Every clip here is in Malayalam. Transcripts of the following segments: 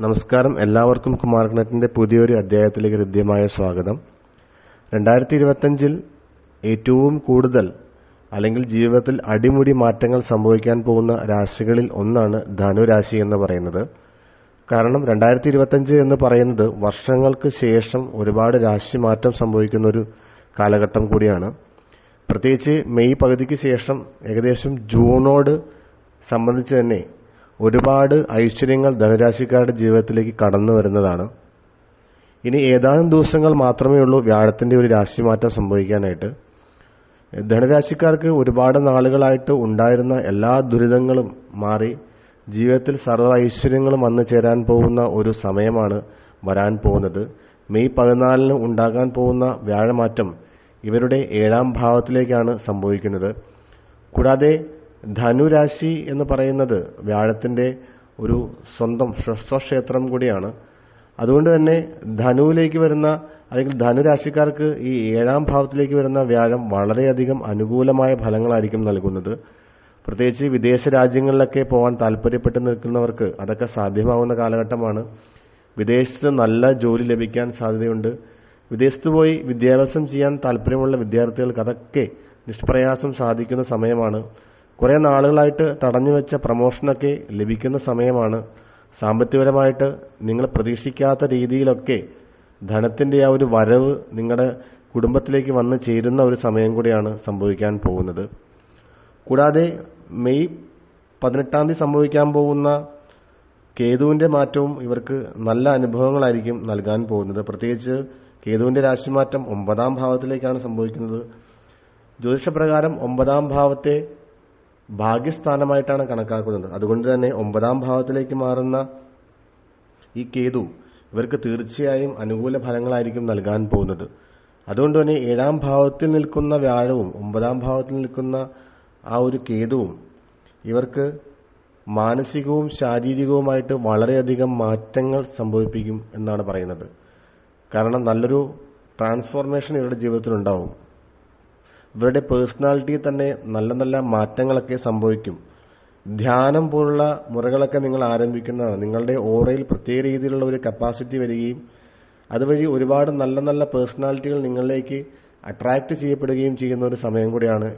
നമസ്കാരം. എല്ലാവർക്കും കുമാരകണത്തിന്റെ പുതിയൊരു അധ്യായത്തിലേക്ക് ഹൃദ്യമായ സ്വാഗതം. രണ്ടായിരത്തി ഇരുപത്തഞ്ചിൽ ഏറ്റവും കൂടുതൽ അല്ലെങ്കിൽ ജീവിതത്തിൽ അടിമുടി മാറ്റങ്ങൾ സംഭവിക്കാൻ പോകുന്ന രാശികളിൽ ഒന്നാണ് ധനുരാശി എന്ന് പറയുന്നത്. കാരണം രണ്ടായിരത്തി ഇരുപത്തഞ്ച് എന്ന് പറയുന്നത് വർഷങ്ങൾക്ക് ശേഷം ഒരുപാട് രാശി മാറ്റം സംഭവിക്കുന്ന ഒരു കാലഘട്ടം കൂടിയാണ്. പ്രത്യേകിച്ച് മെയ് പകുതിക്ക് ശേഷം ഏകദേശം ജൂണോട് സംബന്ധിച്ച് തന്നെ ഒരുപാട് ഐശ്വര്യങ്ങൾ ധനുരാശിക്കാരുടെ ജീവിതത്തിലേക്ക് കടന്നു വരുന്നതാണ്. ഇനി ഏതാനും ദിവസങ്ങൾ മാത്രമേ ഉള്ളൂ വ്യാഴത്തിന്റെ ഒരു രാശിമാറ്റം സംഭവിക്കാനായിട്ട്. ധനരാശിക്കാർക്ക് ഒരുപാട് നാളുകളായിട്ട് ഉണ്ടായിരുന്ന എല്ലാ ദുരിതങ്ങളും മാറി ജീവിതത്തിൽ സർവ ഐശ്വര്യങ്ങളും വന്നു ചേരാൻ പോകുന്ന ഒരു സമയമാണ് വരാൻ പോകുന്നത്. മെയ് പതിനാലിന് ഉണ്ടാകാൻ പോകുന്ന വ്യാഴമാറ്റം ഇവരുടെ ഏഴാം ഭാവത്തിലേക്കാണ് സംഭവിക്കുന്നത്. കൂടാതെ ധനുരാശി എന്ന് പറയുന്നത് വ്യാഴത്തിന്റെ ഒരു സ്വന്തം സ്വക്ഷേത്രം കൂടിയാണ്. അതുകൊണ്ട് തന്നെ ധനുവിലേക്ക് വരുന്ന അല്ലെങ്കിൽ ധനുരാശിക്കാർക്ക് ഈ ഏഴാം ഭാവത്തിലേക്ക് വരുന്ന വ്യാഴം വളരെയധികം അനുകൂലമായ ഫലങ്ങളായിരിക്കും നൽകുന്നത്. പ്രത്യേകിച്ച് വിദേശ രാജ്യങ്ങളിലൊക്കെ പോകാൻ താല്പര്യപ്പെട്ട് നിൽക്കുന്നവർക്ക് അതൊക്കെ സാധ്യമാവുന്ന കാലഘട്ടമാണ്. വിദേശത്ത് നല്ല ജോലി ലഭിക്കാൻ സാധ്യതയുണ്ട്. വിദേശത്ത് പോയി വിദ്യാഭ്യാസം ചെയ്യാൻ താല്പര്യമുള്ള വിദ്യാർത്ഥികൾക്ക് അതൊക്കെ നിഷ്പ്രയാസം സാധിക്കുന്ന സമയമാണ്. കുറേ നാളുകളായിട്ട് തടഞ്ഞു വെച്ച പ്രമോഷനൊക്കെ ലഭിക്കുന്ന സമയമാണ്. സാമ്പത്തികപരമായിട്ട് നിങ്ങൾ പ്രതീക്ഷിക്കാത്ത രീതിയിലൊക്കെ ധനത്തിന്റെ ആ ഒരു വരവ് നിങ്ങളുടെ കുടുംബത്തിലേക്ക് വന്ന് ചേരുന്ന ഒരു സമയം കൂടിയാണ് സംഭവിക്കാൻ പോകുന്നത്. കൂടാതെ മെയ് പതിനെട്ടാം തീയതി സംഭവിക്കാൻ പോകുന്ന കേതുവിന്റെ മാറ്റവും ഇവർക്ക് നല്ല അനുഭവങ്ങളായിരിക്കും നൽകാൻ പോകുന്നത്. പ്രത്യേകിച്ച് കേതുവിന്റെ രാശിമാറ്റം ഒമ്പതാം ഭാവത്തിലേക്കാണ് സംഭവിക്കുന്നത്. ജ്യോതിഷപ്രകാരം ഒമ്പതാം ഭാവത്തെ ഭാഗ്യസ്ഥാനമായിട്ടാണ് കണക്കാക്കുന്നത്. അതുകൊണ്ട് തന്നെ ഒമ്പതാം ഭാവത്തിലേക്ക് മാറുന്ന ഈ കേതു ഇവർക്ക് തീർച്ചയായും അനുകൂല ഫലങ്ങളായിരിക്കും നൽകാൻ പോകുന്നത്. അതുകൊണ്ട് തന്നെ ഏഴാം ഭാവത്തിൽ നിൽക്കുന്ന വ്യാഴവും ഒമ്പതാം ഭാവത്തിൽ നിൽക്കുന്ന ആ ഒരു കേതുവും ഇവർക്ക് മാനസികവും ശാരീരികവുമായിട്ട് വളരെയധികം മാറ്റങ്ങൾ സംഭവിപ്പിക്കും എന്നാണ് പറയുന്നത്. കാരണം നല്ലൊരു ട്രാൻസ്ഫോർമേഷൻ ഇവരുടെ ജീവിതത്തിലുണ്ടാവും. ഇവരുടെ പേഴ്സണാലിറ്റിയിൽ തന്നെ നല്ല നല്ല മാറ്റങ്ങളൊക്കെ സംഭവിക്കും. ധ്യാനം പോലുള്ള മുറകളൊക്കെ നിങ്ങൾ ആരംഭിക്കുന്നതാണ്. നിങ്ങളുടെ ഓറയിൽ പ്രത്യേക രീതിയിലുള്ള ഒരു കപ്പാസിറ്റി വരികയും അതുവഴി ഒരുപാട് നല്ല നല്ല പേഴ്സണാലിറ്റികൾ നിങ്ങളിലേക്ക് അട്രാക്ട് ചെയ്യപ്പെടുകയും ചെയ്യുന്ന ഒരു സമയം കൂടിയാണ്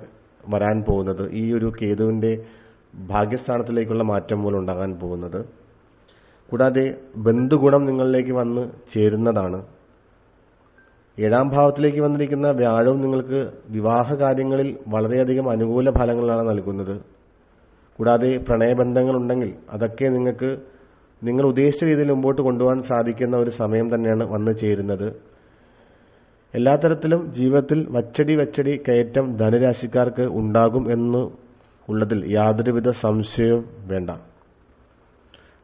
വരാൻ പോകുന്നത്. ഈ ഒരു കേതുവിന്റെ ഭാഗ്യസ്ഥാനത്തിലേക്കുള്ള മാറ്റം മൂലം ഉണ്ടാകാൻ പോകുന്നത്. കൂടാതെ ബന്ധുഗുണം നിങ്ങളിലേക്ക് വന്ന് ചേരുന്നതാണ്. ഏഴാം ഭാവത്തിലേക്ക് വന്നിരിക്കുന്ന വ്യാഴവും നിങ്ങൾക്ക് വിവാഹ കാര്യങ്ങളിൽ വളരെയധികം അനുകൂല ഫലങ്ങളാണ് നൽകുന്നത്. കൂടാതെ പ്രണയബന്ധങ്ങൾ ഉണ്ടെങ്കിൽ അതൊക്കെ നിങ്ങൾക്ക് നിങ്ങൾ ഉദ്ദേശിച്ച രീതിയിൽ മുമ്പോട്ട് കൊണ്ടുപോകാൻ സാധിക്കുന്ന ഒരു സമയം തന്നെയാണ് വന്നു ചേരുന്നത്. എല്ലാ തരത്തിലും ജീവിതത്തിൽ വച്ചടി വച്ചടി കയറ്റം ധനുരാശിക്കാർക്ക് ഉണ്ടാകും എന്ന് ഉള്ളതിൽ യാതൊരുവിധ സംശയവും വേണ്ട.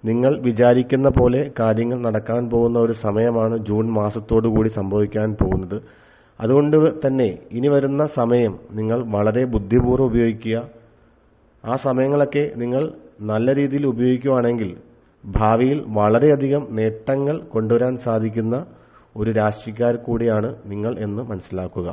നിങ്ങൾ വിചാരിക്കുന്ന പോലെ കാര്യങ്ങൾ നടക്കാൻ പോകുന്ന ഒരു സമയമാണ് ജൂൺ മാസത്തോടുകൂടി സംഭവിക്കാൻ പോകുന്നത്. അതുകൊണ്ട് തന്നെ ഇനി വരുന്ന സമയം നിങ്ങൾ വളരെ ബുദ്ധിപൂർവം ഉപയോഗിക്കുക. ആ സമയങ്ങളൊക്കെ നിങ്ങൾ നല്ല രീതിയിൽ ഉപയോഗിക്കുകയാണെങ്കിൽ ഭാവിയിൽ വളരെയധികം നേട്ടങ്ങൾ കൊണ്ടുവരാൻ സാധിക്കുന്ന ഒരു രാശിക്കാർ കൂടിയാണ് നിങ്ങൾ എന്ന് മനസ്സിലാക്കുക.